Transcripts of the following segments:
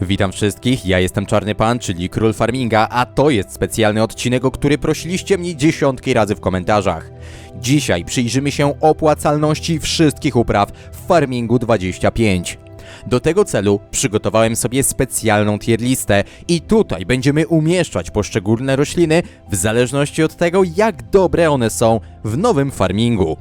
Witam wszystkich, ja jestem Czarny Pan, czyli Król Farminga, a to jest specjalny odcinek, o który prosiliście mnie dziesiątki razy w komentarzach. Dzisiaj przyjrzymy się opłacalności wszystkich upraw w Farmingu 25. Do tego celu przygotowałem sobie specjalną tier listę i tutaj będziemy umieszczać poszczególne rośliny w zależności od tego, jak dobre one są w nowym farmingu.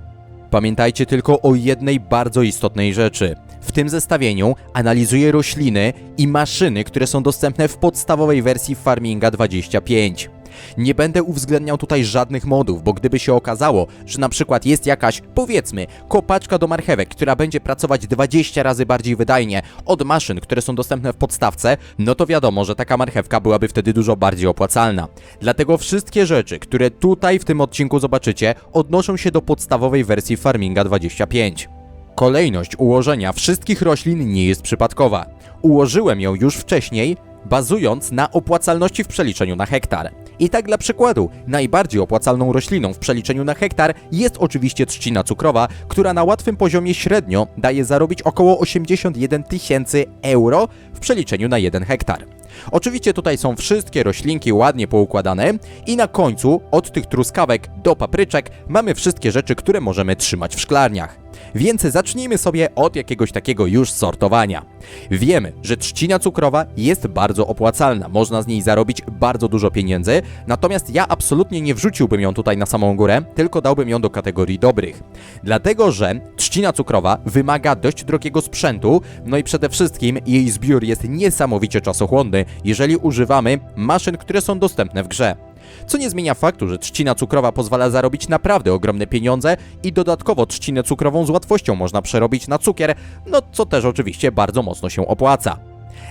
Pamiętajcie tylko o jednej bardzo istotnej rzeczy. W tym zestawieniu analizuję rośliny i maszyny, które są dostępne w podstawowej wersji Farminga 25. Nie będę uwzględniał tutaj żadnych modów, bo gdyby się okazało, że na przykład jest jakaś, powiedzmy, kopaczka do marchewek, która będzie pracować 20 razy bardziej wydajnie od maszyn, które są dostępne w podstawce, no to wiadomo, że taka marchewka byłaby wtedy dużo bardziej opłacalna. Dlatego wszystkie rzeczy, które tutaj w tym odcinku zobaczycie, odnoszą się do podstawowej wersji Farminga 25. Kolejność ułożenia wszystkich roślin nie jest przypadkowa. Ułożyłem ją już wcześniej, bazując na opłacalności w przeliczeniu na hektar. I tak dla przykładu, najbardziej opłacalną rośliną w przeliczeniu na hektar jest oczywiście trzcina cukrowa, która na łatwym poziomie średnio daje zarobić około 81 tysięcy euro w przeliczeniu na 1 hektar. Oczywiście tutaj są wszystkie roślinki ładnie poukładane i na końcu od tych truskawek do papryczek mamy wszystkie rzeczy, które możemy trzymać w szklarniach. Więc zacznijmy sobie od jakiegoś takiego już sortowania. Wiemy, że trzcina cukrowa jest bardzo opłacalna, można z niej zarobić bardzo dużo pieniędzy, natomiast ja absolutnie nie wrzuciłbym ją tutaj na samą górę, tylko dałbym ją do kategorii dobrych. Dlatego, że trzcina cukrowa wymaga dość drogiego sprzętu, no i przede wszystkim jej zbiór jest niesamowicie czasochłonny, jeżeli używamy maszyn, które są dostępne w grze. Co nie zmienia faktu, że trzcina cukrowa pozwala zarobić naprawdę ogromne pieniądze i dodatkowo trzcinę cukrową z łatwością można przerobić na cukier, no co też oczywiście bardzo mocno się opłaca.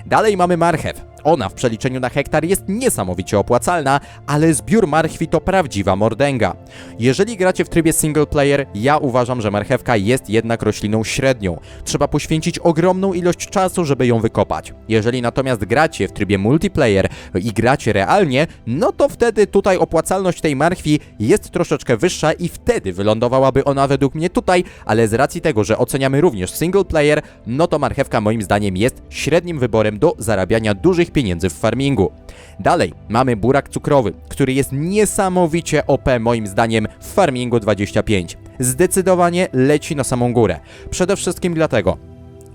Dalej mamy marchew. Ona w przeliczeniu na hektar jest niesamowicie opłacalna, ale zbiór marchwi to prawdziwa mordęga. Jeżeli gracie w trybie single player, ja uważam, że marchewka jest jednak rośliną średnią. Trzeba poświęcić ogromną ilość czasu, żeby ją wykopać. Jeżeli natomiast gracie w trybie multiplayer i gracie realnie, no to wtedy tutaj opłacalność tej marchwi jest troszeczkę wyższa i wtedy wylądowałaby ona według mnie tutaj, ale z racji tego, że oceniamy również single player, no to marchewka moim zdaniem jest średnim wyborem do zarabiania dużych pieniędzy w farmingu. Dalej mamy burak cukrowy, który jest niesamowicie OP moim zdaniem w farmingu 25. Zdecydowanie leci na samą górę. Przede wszystkim dlatego,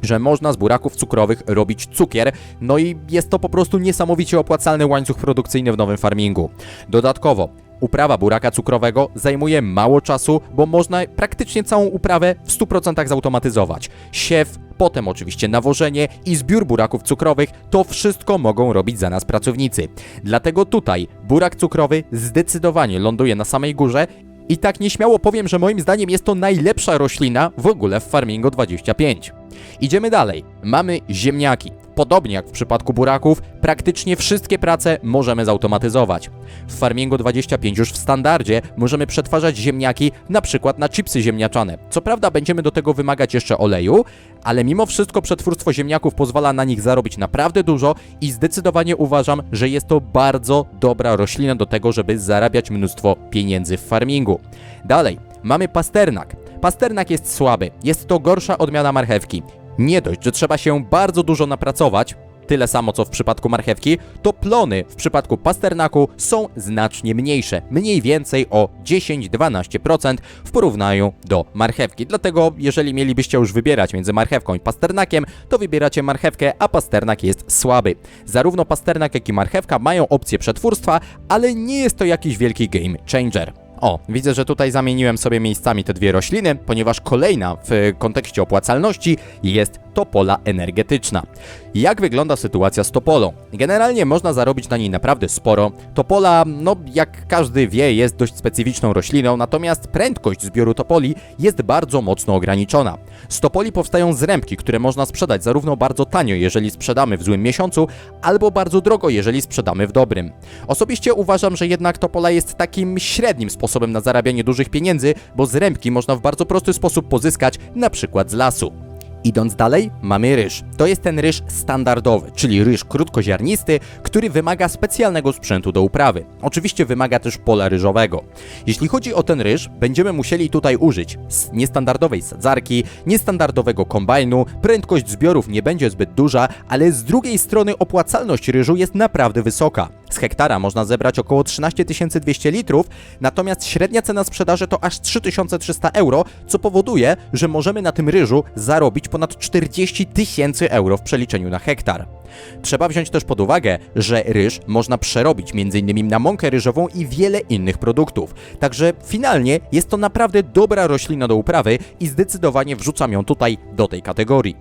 że można z buraków cukrowych robić cukier, no i jest to po prostu niesamowicie opłacalny łańcuch produkcyjny w nowym farmingu. Dodatkowo, uprawa buraka cukrowego zajmuje mało czasu, bo można praktycznie całą uprawę w 100% zautomatyzować. Siew, potem oczywiście nawożenie i zbiór buraków cukrowych, to wszystko mogą robić za nas pracownicy. Dlatego tutaj burak cukrowy zdecydowanie ląduje na samej górze i tak nieśmiało powiem, że moim zdaniem jest to najlepsza roślina w ogóle w Farmingo 25. Idziemy dalej. Mamy ziemniaki. Podobnie jak w przypadku buraków, praktycznie wszystkie prace możemy zautomatyzować. W Farmingo 25 już w standardzie możemy przetwarzać ziemniaki na przykład na chipsy ziemniaczane. Co prawda będziemy do tego wymagać jeszcze oleju, ale mimo wszystko przetwórstwo ziemniaków pozwala na nich zarobić naprawdę dużo i zdecydowanie uważam, że jest to bardzo dobra roślina do tego, żeby zarabiać mnóstwo pieniędzy w farmingu. Dalej, mamy pasternak. Pasternak jest słaby, jest to gorsza odmiana marchewki. Nie dość, że trzeba się bardzo dużo napracować, tyle samo co w przypadku marchewki, to plony w przypadku pasternaku są znacznie mniejsze, mniej więcej o 10-12% w porównaniu do marchewki. Dlatego, jeżeli mielibyście już wybierać między marchewką i pasternakiem, to wybieracie marchewkę, a pasternak jest słaby. Zarówno pasternak, jak i marchewka mają opcję przetwórstwa, ale nie jest to jakiś wielki game changer. O, widzę, że tutaj zamieniłem sobie miejscami te dwie rośliny, ponieważ kolejna w kontekście opłacalności jest topola energetyczna. Jak wygląda sytuacja z topolą? Generalnie można zarobić na niej naprawdę sporo. Topola, no jak każdy wie, jest dość specyficzną rośliną, natomiast prędkość zbioru topoli jest bardzo mocno ograniczona. Z topoli powstają zrębki, które można sprzedać zarówno bardzo tanio, jeżeli sprzedamy w złym miesiącu, albo bardzo drogo, jeżeli sprzedamy w dobrym. Osobiście uważam, że jednak topola jest takim średnim sposobem na zarabianie dużych pieniędzy, bo zrębki można w bardzo prosty sposób pozyskać, na przykład z lasu. Idąc dalej, mamy ryż. To jest ten ryż standardowy, czyli ryż krótkoziarnisty, który wymaga specjalnego sprzętu do uprawy. Oczywiście wymaga też pola ryżowego. Jeśli chodzi o ten ryż, będziemy musieli tutaj użyć niestandardowej sadzarki, niestandardowego kombajnu, prędkość zbiorów nie będzie zbyt duża, ale z drugiej strony opłacalność ryżu jest naprawdę wysoka. Z hektara można zebrać około 13 200 litrów, natomiast średnia cena sprzedaży to aż 3300 euro, co powoduje, że możemy na tym ryżu zarobić ponad 40 tysięcy euro w przeliczeniu na hektar. Trzeba wziąć też pod uwagę, że ryż można przerobić m.in. na mąkę ryżową i wiele innych produktów. Także finalnie jest to naprawdę dobra roślina do uprawy i zdecydowanie wrzucam ją tutaj do tej kategorii.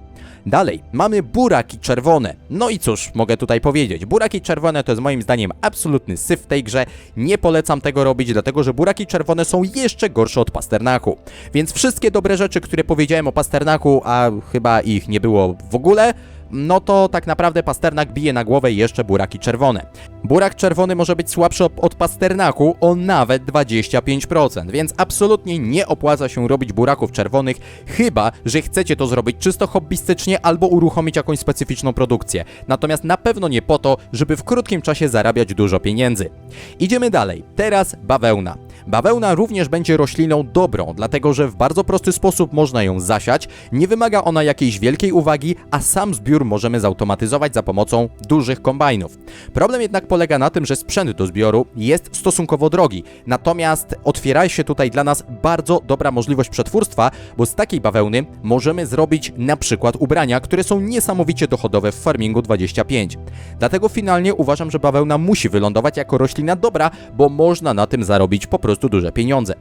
Dalej, mamy buraki czerwone. No i cóż, mogę tutaj powiedzieć. Buraki czerwone to jest moim zdaniem absolutny syf w tej grze. Nie polecam tego robić, dlatego że buraki czerwone są jeszcze gorsze od pasternaku. Więc wszystkie dobre rzeczy, które powiedziałem o pasternaku, a chyba ich nie było w ogóle, no to tak naprawdę pasternak bije na głowę jeszcze buraki czerwone. Burak czerwony może być słabszy od- pasternaku o nawet 25%, więc absolutnie nie opłaca się robić buraków czerwonych, chyba że chcecie to zrobić czysto hobbystycznie albo uruchomić jakąś specyficzną produkcję. Natomiast na pewno nie po to, żeby w krótkim czasie zarabiać dużo pieniędzy. Idziemy dalej. Teraz bawełna. Bawełna również będzie rośliną dobrą, dlatego że w bardzo prosty sposób można ją zasiać, nie wymaga ona jakiejś wielkiej uwagi, a sam zbiór możemy zautomatyzować za pomocą dużych kombajnów. Problem jednak polega na tym, że sprzęt do zbioru jest stosunkowo drogi, natomiast otwiera się tutaj dla nas bardzo dobra możliwość przetwórstwa, bo z takiej bawełny możemy zrobić na przykład ubrania, które są niesamowicie dochodowe w farmingu 25. Dlatego finalnie uważam, że bawełna musi wylądować jako roślina dobra, bo można na tym zarobić po prostu duże pieniądze.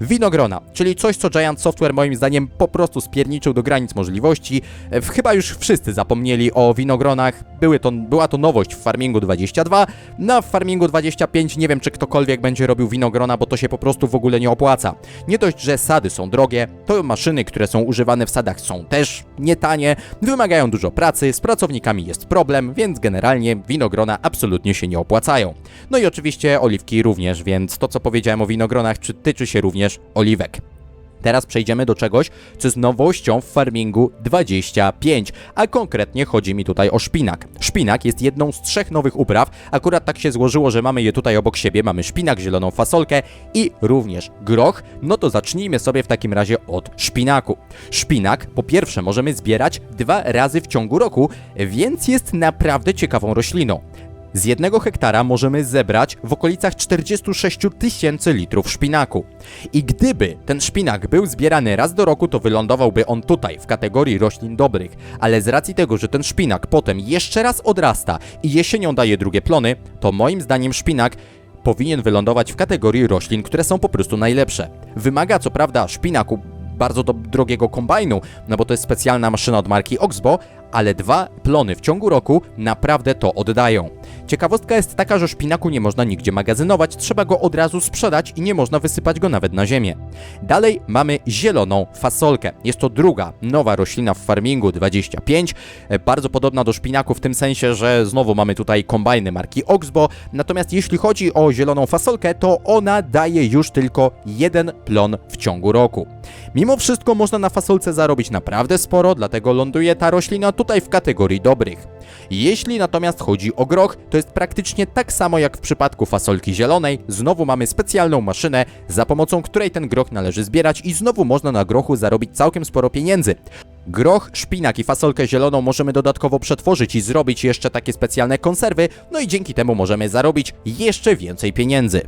Winogrona, czyli coś, co Giant Software moim zdaniem po prostu spierniczył do granic możliwości. E, Chyba już wszyscy zapomnieli o winogronach. Były to, była to nowość w Farmingu 22. Na Farmingu 25 nie wiem, czy ktokolwiek będzie robił winogrona, bo to się po prostu w ogóle nie opłaca. Nie dość, że sady są drogie, to maszyny, które są używane w sadach są też nietanie, wymagają dużo pracy, z pracownikami jest problem, więc generalnie winogrona absolutnie się nie opłacają. No i oczywiście oliwki również, więc to co powiedziałem o winogronach czy tyczy się również oliwek. Teraz przejdziemy do czegoś, co jest nowością w farmingu 25, a konkretnie chodzi mi tutaj o szpinak. Szpinak jest jedną z trzech nowych upraw, akurat tak się złożyło, że mamy je tutaj obok siebie, mamy szpinak, zieloną fasolkę i również groch, no to zacznijmy sobie w takim razie od szpinaku. Szpinak po pierwsze możemy zbierać dwa razy w ciągu roku, więc jest naprawdę ciekawą rośliną. Z jednego hektara możemy zebrać w okolicach 46 tysięcy litrów szpinaku. I gdyby ten szpinak był zbierany raz do roku, to wylądowałby on tutaj, w kategorii roślin dobrych. Ale z racji tego, że ten szpinak potem jeszcze raz odrasta i jesienią daje drugie plony, to moim zdaniem szpinak powinien wylądować w kategorii roślin, które są po prostu najlepsze. Wymaga co prawda szpinaku bardzo drogiego kombajnu, no bo to jest specjalna maszyna od marki Oxbo, ale dwa plony w ciągu roku naprawdę to oddają. Ciekawostka jest taka, że szpinaku nie można nigdzie magazynować, trzeba go od razu sprzedać i nie można wysypać go nawet na ziemię. Dalej mamy zieloną fasolkę. Jest to druga nowa roślina w farmingu 25, e, bardzo podobna do szpinaku w tym sensie, że znowu mamy tutaj kombajny marki Oxbo, natomiast jeśli chodzi o zieloną fasolkę, to ona daje już tylko jeden plon w ciągu roku. Mimo wszystko można na fasolce zarobić naprawdę sporo, dlatego ląduje ta roślina tutaj w kategorii dobrych. Jeśli natomiast chodzi o groch, to jest praktycznie tak samo jak w przypadku fasolki zielonej. Znowu mamy specjalną maszynę, za pomocą której ten groch należy zbierać i znowu można na grochu zarobić całkiem sporo pieniędzy. Groch, szpinak i fasolkę zieloną możemy dodatkowo przetworzyć i zrobić jeszcze takie specjalne konserwy, no i dzięki temu możemy zarobić jeszcze więcej pieniędzy.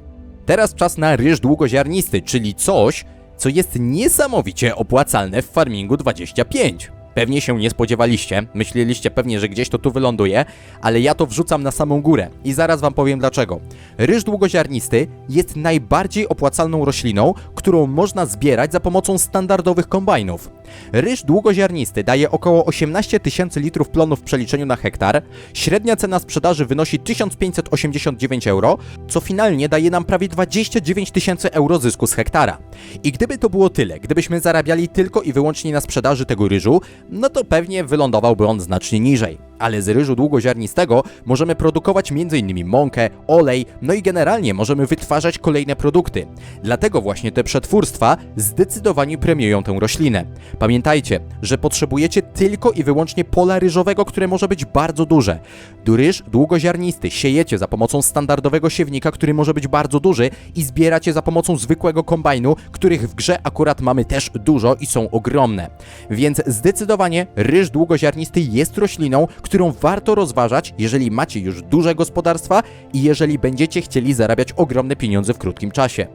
Teraz czas na ryż długoziarnisty, czyli coś, co jest niesamowicie opłacalne w farmingu 25. Pewnie się nie spodziewaliście, myśleliście pewnie, że gdzieś to tu wyląduje, ale ja to wrzucam na samą górę i zaraz wam powiem dlaczego. Ryż długoziarnisty jest najbardziej opłacalną rośliną, którą można zbierać za pomocą standardowych kombajnów. Ryż długoziarnisty daje około 18 tysięcy litrów plonów w przeliczeniu na hektar, średnia cena sprzedaży wynosi 1589 euro, co finalnie daje nam prawie 29 tysięcy euro zysku z hektara. I gdyby to było tyle, gdybyśmy zarabiali tylko i wyłącznie na sprzedaży tego ryżu, no to pewnie wylądowałby on znacznie niżej. Ale z ryżu długoziarnistego możemy produkować m.in. mąkę, olej, no i generalnie możemy wytwarzać kolejne produkty. Dlatego właśnie te przetwórstwa zdecydowanie premiują tę roślinę. Pamiętajcie, że potrzebujecie tylko i wyłącznie pola ryżowego, które może być bardzo duże. Ryż długoziarnisty siejecie za pomocą standardowego siewnika, który może być bardzo duży i zbieracie za pomocą zwykłego kombajnu, których w grze akurat mamy też dużo i są ogromne. Więc zdecydowanie ryż długoziarnisty jest rośliną, którą warto rozważać, jeżeli macie już duże gospodarstwa i jeżeli będziecie chcieli zarabiać ogromne pieniądze w krótkim czasie.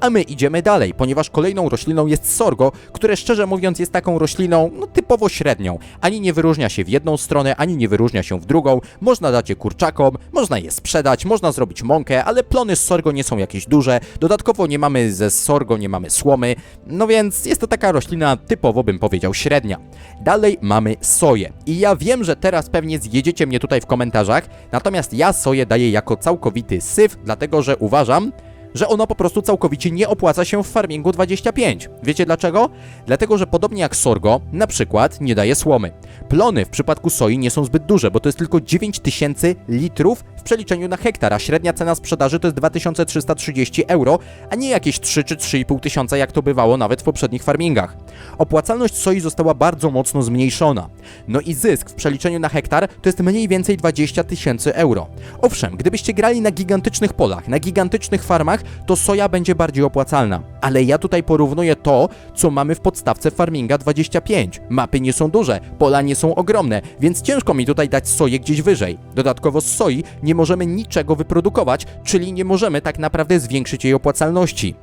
A my idziemy dalej, ponieważ kolejną rośliną jest sorgo, które szczerze mówiąc jest taką rośliną no, typowo średnią. Ani nie wyróżnia się w jedną stronę, ani nie wyróżnia się w drugą. Można dać je kurczakom, można je sprzedać, można zrobić mąkę, ale plony z sorgo nie są jakieś duże. Dodatkowo nie mamy ze sorgo, nie mamy słomy, no więc jest to taka roślina typowo bym powiedział średnia. Dalej mamy soję. I ja wiem, że teraz pewnie zjedziecie mnie tutaj w komentarzach, natomiast ja soję daję jako całkowity syf, dlatego że uważam, że ono po prostu całkowicie nie opłaca się w farmingu 25. Wiecie dlaczego? Dlatego, że podobnie jak sorgo, na przykład nie daje słomy. Plony w przypadku soi nie są zbyt duże, bo to jest tylko 9000 litrów w przeliczeniu na hektar, a średnia cena sprzedaży to jest 2330 euro, a nie jakieś 3 czy 3,5 tysiąca, jak to bywało nawet w poprzednich farmingach. Opłacalność soi została bardzo mocno zmniejszona. No i zysk w przeliczeniu na hektar to jest mniej więcej 20 tysięcy euro. Owszem, gdybyście grali na gigantycznych polach, na gigantycznych farmach, to soja będzie bardziej opłacalna. Ale ja tutaj porównuję to, co mamy w podstawce Farminga 25. Mapy nie są duże, pola nie są ogromne, więc ciężko mi tutaj dać soję gdzieś wyżej. Dodatkowo z soi nie możemy niczego wyprodukować, czyli nie możemy tak naprawdę zwiększyć jej opłacalności.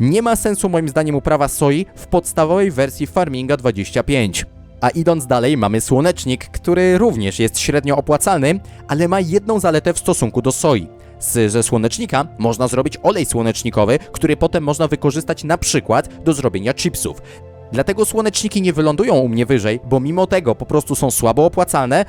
Nie ma sensu moim zdaniem uprawa soi w podstawowej wersji Farminga 25. A idąc dalej, mamy słonecznik, który również jest średnio opłacalny, ale ma jedną zaletę w stosunku do soi. Z, ze słonecznika można zrobić olej słonecznikowy, który potem można wykorzystać na przykład do zrobienia chipsów. Dlatego słoneczniki nie wylądują u mnie wyżej, bo mimo tego po prostu są słabo opłacalne,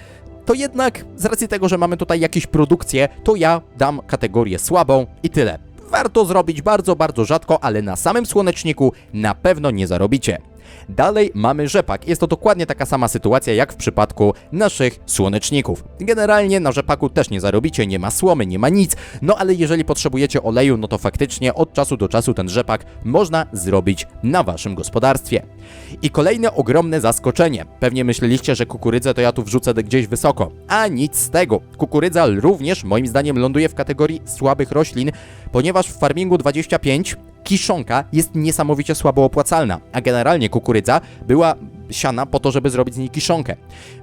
to jednak z racji tego, że mamy tutaj jakieś produkcje, to ja dam kategorię słabą i tyle. Warto zrobić bardzo, bardzo rzadko, ale na samym słoneczniku na pewno nie zarobicie. Dalej mamy rzepak. Jest to dokładnie taka sama sytuacja jak w przypadku naszych słoneczników. Generalnie na rzepaku też nie zarobicie, nie ma słomy, nie ma nic, no ale jeżeli potrzebujecie oleju, no to faktycznie od czasu do czasu ten rzepak można zrobić na waszym gospodarstwie. I kolejne ogromne zaskoczenie. Pewnie myśleliście, że kukurydzę to ja tu wrzucę gdzieś wysoko. A nic z tego. Kukurydza również moim zdaniem ląduje w kategorii słabych roślin, ponieważ w farmingu 25 kiszonka jest niesamowicie słabo opłacalna, a generalnie kukurydza była siana po to, żeby zrobić z niej kiszonkę.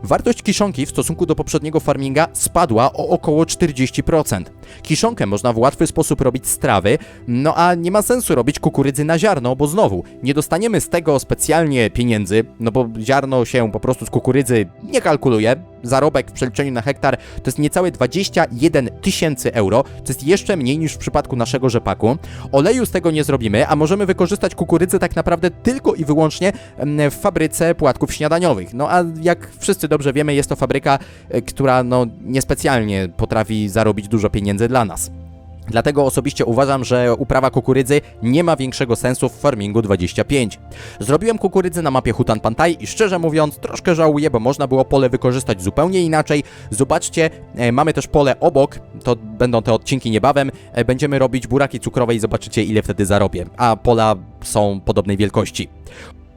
Wartość kiszonki w stosunku do poprzedniego farminga spadła o około 40%. Kiszonkę można w łatwy sposób robić z trawy, no a nie ma sensu robić kukurydzy na ziarno, bo znowu nie dostaniemy z tego specjalnie pieniędzy, no bo ziarno się po prostu z kukurydzy nie kalkuluje. Zarobek w przeliczeniu na hektar to jest niecałe 21 tysięcy euro, to jest jeszcze mniej niż w przypadku naszego rzepaku. Oleju z tego nie zrobimy, a możemy wykorzystać kukurydzę tak naprawdę tylko i wyłącznie w fabryce płatków śniadaniowych. No a jak wszyscy dobrze wiemy, jest to fabryka, e, która no niespecjalnie potrafi zarobić dużo pieniędzy dla nas. Dlatego osobiście uważam, że uprawa kukurydzy nie ma większego sensu w farmingu 25. Zrobiłem kukurydzę na mapie Hutan Pantai i szczerze mówiąc troszkę żałuję, bo można było pole wykorzystać zupełnie inaczej. Zobaczcie, e, mamy też pole obok, to będą te odcinki niebawem. E, będziemy robić buraki cukrowe i zobaczycie ile wtedy zarobię, a pola są podobnej wielkości.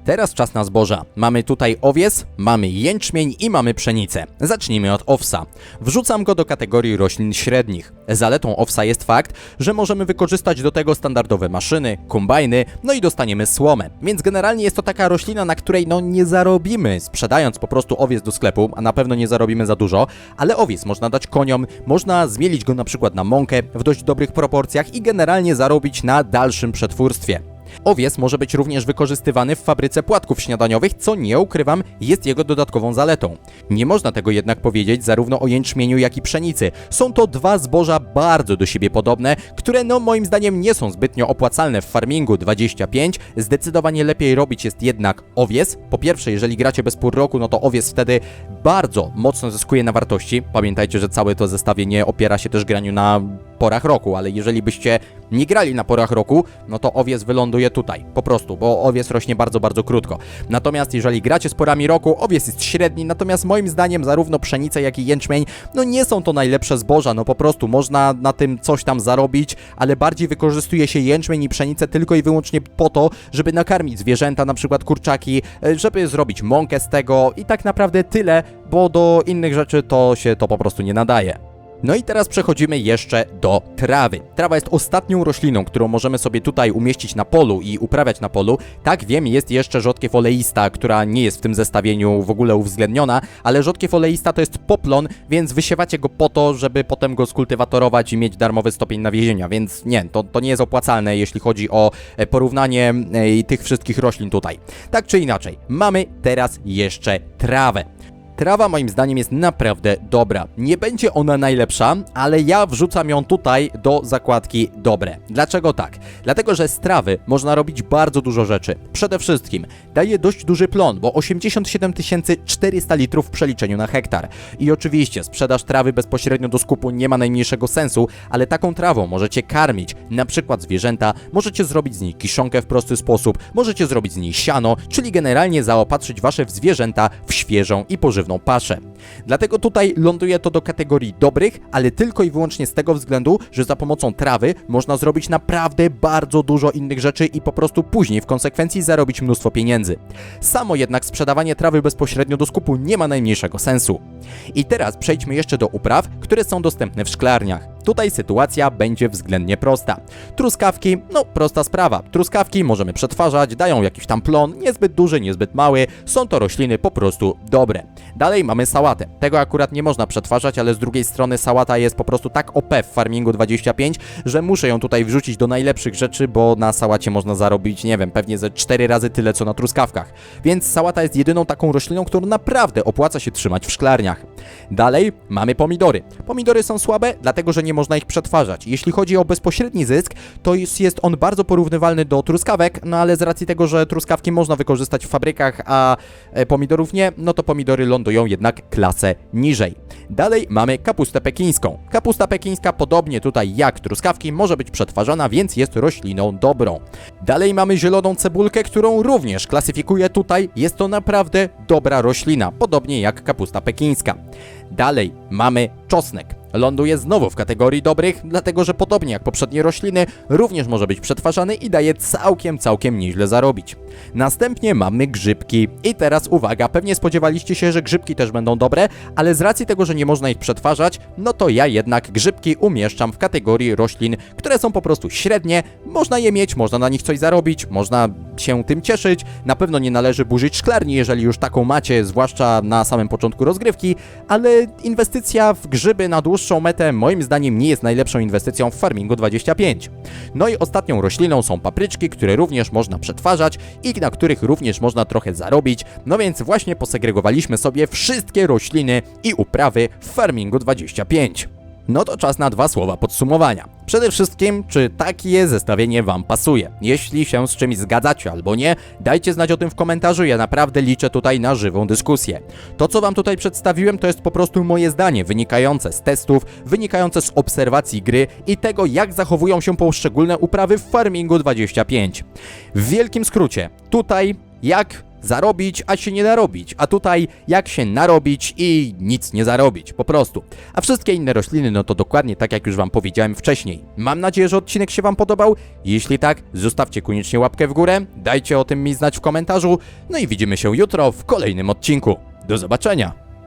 Teraz czas na zboża. Mamy tutaj owies, mamy jęczmień i mamy pszenicę. Zacznijmy od owsa. Wrzucam go do kategorii roślin średnich. Zaletą owsa jest fakt, że możemy wykorzystać do tego standardowe maszyny, kombajny, no i dostaniemy słomę. Więc generalnie jest to taka roślina, na której no nie zarobimy, sprzedając po prostu owiec do sklepu, a na pewno nie zarobimy za dużo, ale owiec można dać koniom, można zmielić go na przykład na mąkę w dość dobrych proporcjach i generalnie zarobić na dalszym przetwórstwie. Owies może być również wykorzystywany w fabryce płatków śniadaniowych, co nie ukrywam, jest jego dodatkową zaletą. Nie można tego jednak powiedzieć zarówno o jęczmieniu, jak i pszenicy. Są to dwa zboża bardzo do siebie podobne, które no moim zdaniem nie są zbytnio opłacalne w farmingu 25. Zdecydowanie lepiej robić jest jednak owies. Po pierwsze, jeżeli gracie bez pół roku, no to owies wtedy bardzo mocno zyskuje na wartości. Pamiętajcie, że całe to zestawienie opiera się też graniu na porach roku, ale jeżeli byście nie grali na porach roku, no to owiec wyląduje tutaj, po prostu, bo owiec rośnie bardzo, bardzo krótko. Natomiast jeżeli gracie z porami roku, owiec jest średni, natomiast moim zdaniem zarówno pszenica, jak i jęczmień, no nie są to najlepsze zboża, no po prostu można na tym coś tam zarobić, ale bardziej wykorzystuje się jęczmień i pszenicę tylko i wyłącznie po to, żeby nakarmić zwierzęta, na przykład kurczaki, żeby zrobić mąkę z tego i tak naprawdę tyle, bo do innych rzeczy to się to po prostu nie nadaje. No i teraz przechodzimy jeszcze do trawy. Trawa jest ostatnią rośliną, którą możemy sobie tutaj umieścić na polu i uprawiać na polu. Tak wiem, jest jeszcze rzodkiew oleista, która nie jest w tym zestawieniu w ogóle uwzględniona, ale rzodkiew oleista to jest poplon, więc wysiewacie go po to, żeby potem go skultywatorować i mieć darmowy stopień nawiezienia, więc nie, to, to nie jest opłacalne, jeśli chodzi o e, porównanie e, tych wszystkich roślin tutaj. Tak czy inaczej, mamy teraz jeszcze trawę. Trawa moim zdaniem jest naprawdę dobra. Nie będzie ona najlepsza, ale ja wrzucam ją tutaj do zakładki dobre. Dlaczego tak? Dlatego, że z trawy można robić bardzo dużo rzeczy. Przede wszystkim daje dość duży plon, bo 87 400 litrów w przeliczeniu na hektar. I oczywiście sprzedaż trawy bezpośrednio do skupu nie ma najmniejszego sensu, ale taką trawą możecie karmić na przykład zwierzęta, możecie zrobić z niej kiszonkę w prosty sposób, możecie zrobić z niej siano, czyli generalnie zaopatrzyć wasze zwierzęta w świeżą i pożywną pewną paszę. Dlatego tutaj ląduje to do kategorii dobrych, ale tylko i wyłącznie z tego względu, że za pomocą trawy można zrobić naprawdę bardzo dużo innych rzeczy i po prostu później w konsekwencji zarobić mnóstwo pieniędzy. Samo jednak sprzedawanie trawy bezpośrednio do skupu nie ma najmniejszego sensu. I teraz przejdźmy jeszcze do upraw, które są dostępne w szklarniach. Tutaj sytuacja będzie względnie prosta. Truskawki, no prosta sprawa. Truskawki możemy przetwarzać, dają jakiś tam plon, niezbyt duży, niezbyt mały, są to rośliny po prostu dobre. Dalej mamy sałatę. Tego akurat nie można przetwarzać, ale z drugiej strony sałata jest po prostu tak OP w Farmingu 25, że muszę ją tutaj wrzucić do najlepszych rzeczy, bo na sałacie można zarobić, nie wiem, pewnie ze 4 razy tyle co na truskawkach. Więc sałata jest jedyną taką rośliną, którą naprawdę opłaca się trzymać w szklarniach. Dalej mamy pomidory. Pomidory są słabe, dlatego że nie można ich przetwarzać. Jeśli chodzi o bezpośredni zysk, to jest, jest on bardzo porównywalny do truskawek, no ale z racji tego, że truskawki można wykorzystać w fabrykach, a e, pomidorów nie, no to pomidory lądują jednak klasę niżej. Dalej mamy kapustę pekińską. Kapusta pekińska, podobnie tutaj jak truskawki, może być przetwarzana, więc jest rośliną dobrą. Dalej mamy zieloną cebulkę, którą również klasyfikuję tutaj. Jest to naprawdę dobra roślina, podobnie jak kapusta pekińska. Dalej mamy czosnek. Ląduje znowu w kategorii dobrych, dlatego że podobnie jak poprzednie rośliny, również może być przetwarzany i daje całkiem, całkiem nieźle zarobić. Następnie mamy grzybki. I teraz uwaga, pewnie spodziewaliście się, że grzybki też będą dobre, ale z racji tego, że nie można ich przetwarzać, no to ja jednak grzybki umieszczam w kategorii roślin, które są po prostu średnie, można je mieć, można na nich coś zarobić, można się tym cieszyć. Na pewno nie należy burzyć szklarni, jeżeli już taką macie, zwłaszcza na samym początku rozgrywki, ale inwestycja w grzyby na dłuższą metę moim zdaniem nie jest najlepszą inwestycją w Farmingu 25. No i ostatnią rośliną są papryczki, które również można przetwarzać i na których również można trochę zarobić. No więc właśnie posegregowaliśmy sobie wszystkie rośliny i uprawy w Farmingu 25. No to czas na dwa słowa podsumowania. Przede wszystkim, czy takie zestawienie Wam pasuje? Jeśli się z czymś zgadzacie albo nie, dajcie znać o tym w komentarzu, ja naprawdę liczę tutaj na żywą dyskusję. To, co Wam tutaj przedstawiłem, to jest po prostu moje zdanie, wynikające z testów, wynikające z obserwacji gry i tego, jak zachowują się poszczególne uprawy w Farmingu 25. W wielkim skrócie, tutaj jak zarobić, a się nie narobić, a tutaj jak się narobić i nic nie zarobić, po prostu. A wszystkie inne rośliny, no to dokładnie tak jak już Wam powiedziałem wcześniej. Mam nadzieję, że odcinek się Wam podobał. Jeśli tak, zostawcie koniecznie łapkę w górę, dajcie o tym mi znać w komentarzu, no i widzimy się jutro w kolejnym odcinku. Do zobaczenia!